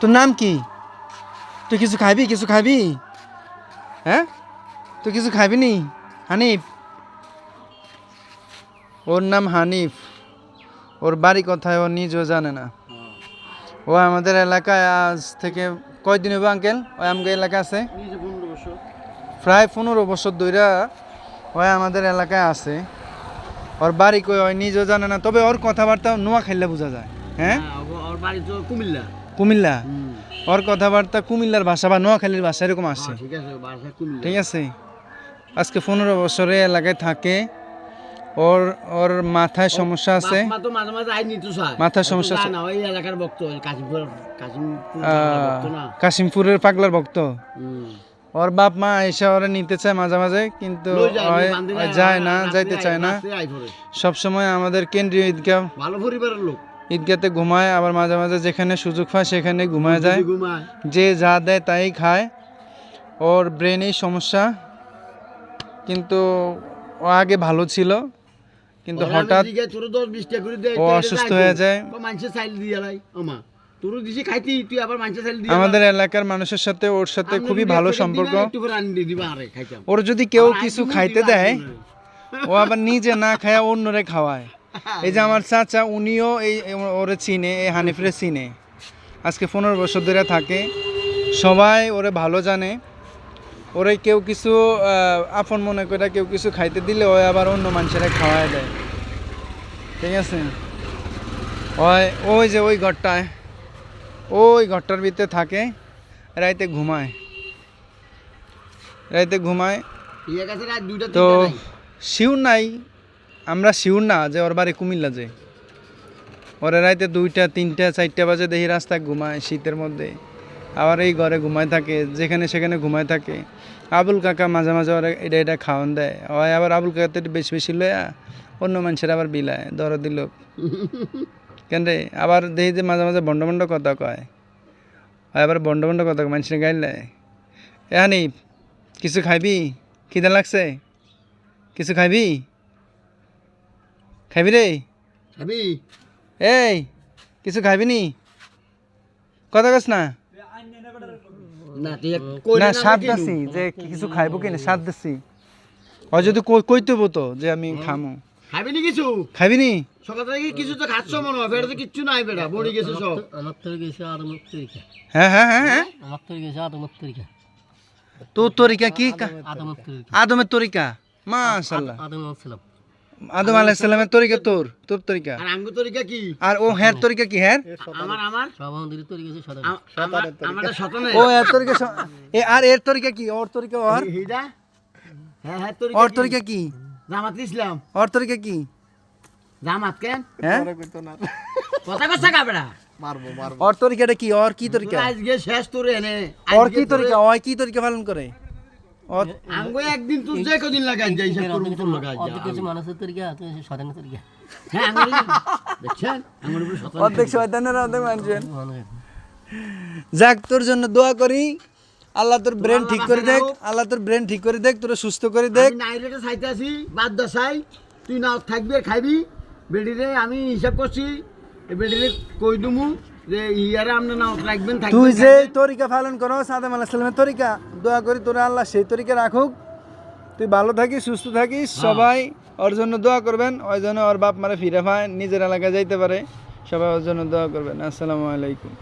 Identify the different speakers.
Speaker 1: তোর নাম কি? তুই কিছু খাবি কিছু খাবি হ্যাঁ? তুই কিছু খাবি নি? হানিফ। ওর নাম হানিফ। ওর বাড়ি কোথায় ও নিজেও জানে না। ও আমাদের এলাকায় আজ থেকে কয়দিন হবে আঙ্কেল ওই আমাকে এলাকা আছে? প্রায় পনেরো বছর ধরে ওই আমাদের এলাকায় আছে। ওর বাড়ি কই? ওই নিজেও জানে না। তবে ওর কথাবার্তা নোয়া খাইলে বোঝা যায়। হ্যাঁ?
Speaker 2: তো কুমিল্লা।
Speaker 1: কুমিল্লা? ওর কথাবার্তা কুমিল্লার ভাষা বা নোয়াখালীর ভাষা এরকম আসে।
Speaker 2: ঠিক আছে
Speaker 1: ঠিক আছে? আজকে পনেরো বছরে এলাকায় থাকে। ওর ওর মাথায় সমস্যা আছে?
Speaker 2: বাপ মা তো মাঝে মাঝে আই নিতে চায়।
Speaker 1: মাথার সমস্যা আছে। কাশিমপুরের পাগলার ভক্ত? ওর বাপ মা এসে ওরা নিতে চায় মাঝে মাঝে কিন্তু
Speaker 2: যায়, না,
Speaker 1: যাইতে চায় না। সবসময় আমাদের কেন্দ্রীয় ঈদগাহ
Speaker 2: ভালো পরিবারের লোক।
Speaker 1: ঈদগাতে ঘুমায় আবার মাঝে মাঝে যেখানে সুযোগ পায় সেখানে ঘুমায় যায়। যে যা দেয় তাই খায়। ওর ব্রেনেই সমস্যা। কিন্তু ও আগে ভালো ছিল। কিন্তু হঠাৎ ও অসুস্থ হয়ে যায়। আমাদের এলাকার মানুষের সাথে ওর সাথে খুবই ভালো সম্পর্ক। ওর যদি কেউ কিছু খাইতে দেয় ও আবার নিজে না খায় অন্যরে খাওয়ায়। এই যে আমার চাচা উনিও এই ওরে চিনে এই হানিফরে চিনে। আজকে পনেরো বছর ধরে থাকে। সবাই ওরে ভালো জানে। ওরে কেউ কিছু আপন মনে করে কেউ কিছু খাইতে দিলে ও আবার অন্য মানুষেরা খাওয়ায় দেয়। ঠিক আছে? ওই ওই যে ওই ঘরটায় ওই ঘরটার ভিতরে থাকে রাইতে ঘুমায়। রাইতে ঘুমায়। তো
Speaker 2: শিউ নাই।
Speaker 1: আমরা শিউর না যে ওর বাড়ি কুমিল্লা যে। ওরা রাইতে দুইটা, তিনটা, চারটা বাজে দেখি রাস্তায় ঘুমায় শীতের মধ্যে। আবার এই ঘরে ঘুমায় থাকে, যেখানে সেখানে ঘুমায় থাকে। আবুল কাকা মাঝে মাঝে ওরা এটা এটা খাওয়ান দেয়। হয় আবার আবুল কাকা তো একটু বেশি বেশি লয়া অন্য মানুষের আবার বিলায় দর দিল। কেন রে? আবার দেখি যে মাঝে মাঝে বন্ড বন্ড কথা কয়। আবার বন্ড বন্ড কথা কয়, মানুষের গাইলে এ হানি কিছু খাইবি? খিদে লাগছে? কিছু খাইবি? খাইবি রে?
Speaker 2: খাবি?
Speaker 1: এই কিছু খাইবি নি? কথা কস না।
Speaker 2: না তুই এক কইলে
Speaker 1: না
Speaker 2: না
Speaker 1: সাত যে কিছু খাইবো কিনা সাত দাসি ও যদি কই- কইতে তো যে আমি খামো।
Speaker 2: খাবি নি কিছু?
Speaker 1: খাইবি নি?
Speaker 2: সকাল থেকে কিছু তো খাচ্ছ মনে হয় বেড়াতে কিচ্ছু নাই বেড়া বড়ি গেছে সব।
Speaker 3: আমার তো গেছে তরিকা।
Speaker 1: হ্যাঁ হ্যাঁ হ্যাঁ হ্যাঁ।
Speaker 3: আমার তো গেছে আদমত তরিকা।
Speaker 1: তোর তরিকা কি
Speaker 3: তরিকা।
Speaker 1: আদমের তরিকা। মাশাল্লাহ
Speaker 3: আদম ছিলাম
Speaker 1: আদম আলাইসাল্লামের তরিকা তোর তোর তরিকা।
Speaker 2: আর আঙ্গু তরিকা কি?
Speaker 1: আর ও হ্যার তরিকা কি হ্যার?
Speaker 2: আমার আমার?
Speaker 3: সব তরিকা গেছে সদা
Speaker 2: আম- আমার আমারটা শতনে
Speaker 1: ও এর তরিকা এ আর এর তরিকা কি? ওর তরিকা ওর?
Speaker 2: হিডা হ্যাঁ হ্যাঁ তরিকা
Speaker 1: ওর
Speaker 2: কি?
Speaker 1: তরিকা কি?
Speaker 2: জামাত ইসলাম।
Speaker 1: ওর তরিকা কি?
Speaker 2: জামাত কেন?
Speaker 1: হ্যাঁ?
Speaker 2: কথা কথা কা বেড়া?
Speaker 1: ওর তরিকাটা কি? ওর কি তরিকা?
Speaker 2: আজকে শেষ তোরে এনে।
Speaker 1: ওর কি তরিকা? ওই কি তরিকা পালন করে?
Speaker 2: আঙ্গু একদিন তুই যে কদিন লাগাই যাই সে করব তোর লাগাই যা
Speaker 3: অর্ধেক গেছে মানুষের তরিকা তো সদানের তরিকা
Speaker 2: হ্যাঁ আঙ্গুর দেখছেন? আঙ্গুর উপরে শতাংশ
Speaker 1: অর্ধেক শয়তানের অর্ধেক মানুষের। যাক তোর জন্য দোয়া করি। আল্লাহ তোর ব্রেন ঠিক করে দেখ আল্লাহ তোর ব্রেন ঠিক করে দেখ তোর সুস্থ করে দেখ।
Speaker 2: আমি নাইরেটে চাইতে বাদ দশাই। তুই না থাকবি খাইবি। বেডিরে আমি হিসাব করছি বেডিরে কই দুমু?
Speaker 1: তুই যে তরিকা পালন করো সাদাম আল্লাহ সাল্লামের তরিকা দোয়া করি তোরা আল্লাহ সেই তরিকা রাখুক। তুই ভালো থাকিস সুস্থ থাকিস সবাই ওর জন্য দোয়া করবেন ওই জন্য ওর বাপ মারে ফিরে পায় নিজের এলাকায় যাইতে পারে সবাই ওর জন্য দোয়া করবেন। আসসালামু আলাইকুম।